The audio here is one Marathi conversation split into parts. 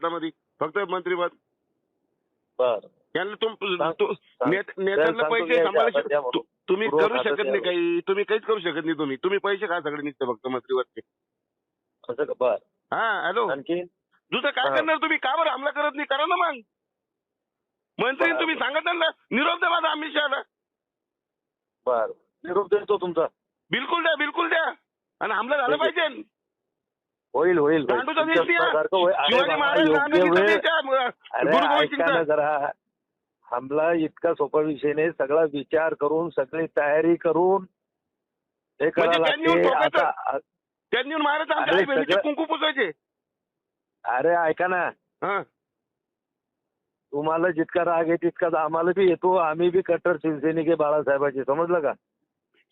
हातामध्ये फक्त मंत्रीपद. बर. यांना तुम सांग- तु- सांग- नेत- नेत्यांना सांगतो पैसे सांभाळू तुम्ही करू शकत नाही. काही. तुम्ही काहीच करू शकत नाही तुम्ही. तुम्ही पैसे खा सगळे निघते फक्त मंत्रीवरचे असं का? बर. हा हॅलो. आणखी? दुसरं काय हा. करणार तुम्ही? का बरं हमला करत नाही? करा ना मग. मंत्री. तुम्ही सांगत ना? निरोप द्या माझा अमित शहाला. बर. निरोप देतो तुमचा. बिलकुल द्या बिलकुल द्या. आणि हमला झाला ठीक आहे. पाहिजे. होईल होईल. जरा. हमला इतका सोपा विषय नाही. सगळा विचार करून सगळी तयारी करून हे म्हणजे त्यांनी महाराज आमच्या अरे कुंकू पुसायचे. ऐका ना. हा. तुम्हाला जितका राग आहे तितकाच आम्हाला बी येतो. आम्ही बी कट्टर शिवसैनिक आहे बाळासाहेबांचे. समजलं का?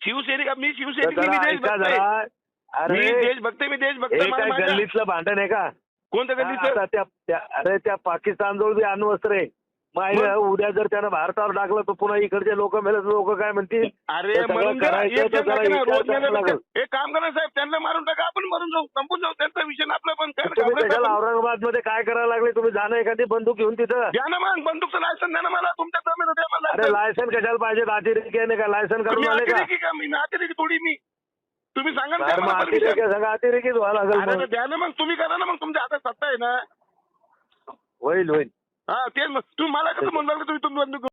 शिवसैनिक मी शिवसैनिक मी देशभक्त मी अरे देशभक्त हे काय माझ्या- गल्लीतलं भांडण आहे का कोणत्या आता गल्लीचं त्या त्या- अरे त्या पाकिस्तान जवळ बी अण्वस्त्र आहे मग मग? उद्या जर त्यानं भारतावर टाकलं तर पुन्हा इकडचे लोक मेले लोक काय म्हणतील अरे ते सगळं मरून द्या. करायचं एक तर जण जरा लागेल ना, विचार रोज करायला मेल्यापेक्षा. लागेल. एक काम करा साहेब त्यांना मारून टाका आपण मरून जाऊ संपून जाऊ त्यांचा विषय आपला पण काय तुम्ही घाबरायचं कशाला आपण? औरंगाबादमध्ये काय करायला लागले तुम्ही जाणं एखादी बंदूक घेऊन तिथं द्या ना मग बंदूकचं लायसन द्या ना मला तुमच्या जमीन द्या मला अरे license. लायसन कशाला पाहिजे अतिरेकी आहे नाही का लायसन करून आले का अतिरेकी का मी मी अतिरेकी थोडी मी तुम्ही सांगा ना अतिरेकी. सगळं अतिरेकीच व्हायला लागेल अरे मग. तर द्या ना मग तुम्ही करा ना मग तुमच्या हातात सत्ता आहे ना होईल होईल हा तेच मग तुम्ही मला कसं म्हणलं तुम्ही तुम्ही बंदूक